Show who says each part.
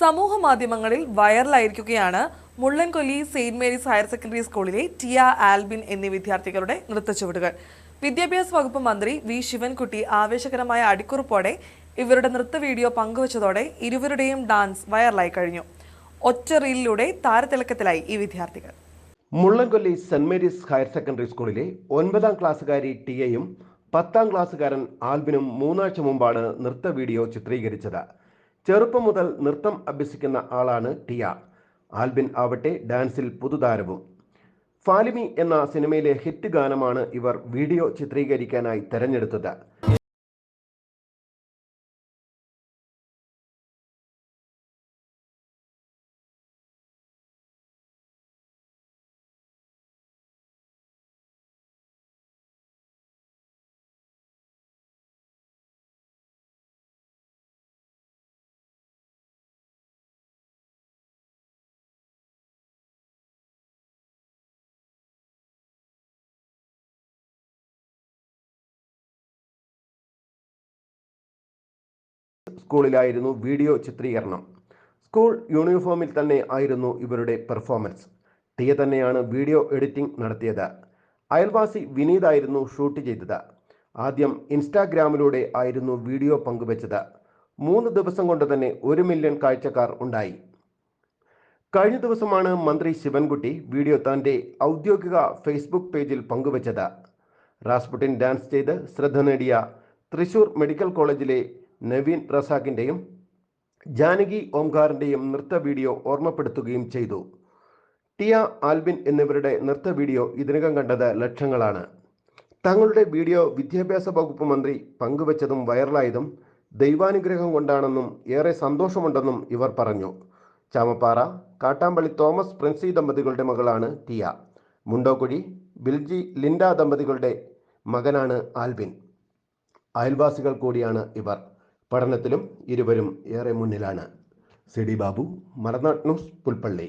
Speaker 1: സമൂഹ മാധ്യമങ്ങളിൽ വൈറലായിരിക്കുകയാണ് Mullankolli saint Mary's higher secondary സ്കൂളിലെ ടിയ ആൽബിൻ എന്നീ വിദ്യാർത്ഥികളുടെ നൃത്തച്ചുവടുകൾ. വിദ്യാഭ്യാസ വകുപ്പ് മന്ത്രി വി ശിവൻകുട്ടി ആവേശകരമായ അടിക്കുറിപ്പോടെ ഇവരുടെ നൃത്ത വീഡിയോ പങ്കുവച്ചതോടെ ഇരുവരുടെയും ഡാൻസ് വൈറലായി കഴിഞ്ഞു. ഒറ്റ റീലിലൂടെ താരതിളക്കത്തിലായി ഈ വിദ്യാർത്ഥികൾ.
Speaker 2: Mullankolli saint Mary's higher secondary സ്കൂളിലെ ഒൻപതാം ക്ലാസ്സുകാരി ടിയയും പത്താം ക്ലാസ്സുകാരൻ ആൽബിനും മൂന്നാഴ്ച മുമ്പാണ് നൃത്ത വീഡിയോ ചിത്രീകരിച്ചത്. ചെറുപ്പം മുതൽ നൃത്തം അഭ്യസിക്കുന്ന ആളാണ് ടിയ. ആൽബിൻ ആവട്ടെ ഡാൻസിൽ പുതുതാരവും. ഫാലിമി എന്ന സിനിമയിലെ ഹിറ്റ് ഗാനമാണ് ഇവർ വീഡിയോ ചിത്രീകരിക്കാനായി തെരഞ്ഞെടുത്തത്. സ്കൂളിലായിരുന്നു വീഡിയോ ചിത്രീകരണം. സ്കൂൾ യൂണിഫോമിൽ തന്നെ ആയിരുന്നു ഇവരുടെ പെർഫോമൻസ്. ടിയ തന്നെയാണ് വീഡിയോ എഡിറ്റിംഗ് നടത്തിയത്. അയൽവാസി വിനീതായിരുന്നു ഷൂട്ട് ചെയ്തത്. ആദ്യം ഇൻസ്റ്റാഗ്രാമിലൂടെ ആയിരുന്നു വീഡിയോ പങ്കുവച്ചത്. മൂന്ന് ദിവസം കൊണ്ട് തന്നെ ഒരു മില്യൺ കാഴ്ചക്കാർ ഉണ്ടായി. കഴിഞ്ഞ ദിവസമാണ് മന്ത്രി ശിവൻകുട്ടി വീഡിയോ തന്റെ ഔദ്യോഗിക ഫേസ്ബുക്ക് പേജിൽ പങ്കുവച്ചത്. റാസ്പുട്ടിൻ ഡാൻസ് ചെയ്ത് ശ്രദ്ധ നേടിയ തൃശൂർ മെഡിക്കൽ കോളേജിലെ നവീൻ റസാഖിന്റെയും ജാനകി ഓംകാറിന്റെയും നൃത്ത വീഡിയോ ഓർമ്മപ്പെടുത്തുകയും ചെയ്തു. ടിയ ആൽബിൻ എന്നിവരുടെ നൃത്ത വീഡിയോ ഇതിനകം കണ്ടത് ലക്ഷങ്ങളാണ്. തങ്ങളുടെ വീഡിയോ വിദ്യാഭ്യാസ വകുപ്പ് മന്ത്രി പങ്കുവച്ചതും വൈറലായതും ദൈവാനുഗ്രഹം കൊണ്ടാണെന്നും ഏറെ സന്തോഷമുണ്ടെന്നും ഇവർ പറഞ്ഞു. ചാമപ്പാറ കാട്ടാമ്പള്ളി തോമസ് പ്രിൻസി ദമ്പതികളുടെ മകളാണ് ടിയ. മുണ്ടോക്കുഴി ബിൽജി ലിൻഡ ദമ്പതികളുടെ മകനാണ് ആൽബിൻ. അയൽവാസികൾ കൂടിയാണ് ഇവർ. പഠനത്തിലും ഇരുവരും ഏറെ മുന്നിലാണ്. C D Babu Malanad news Pulpally.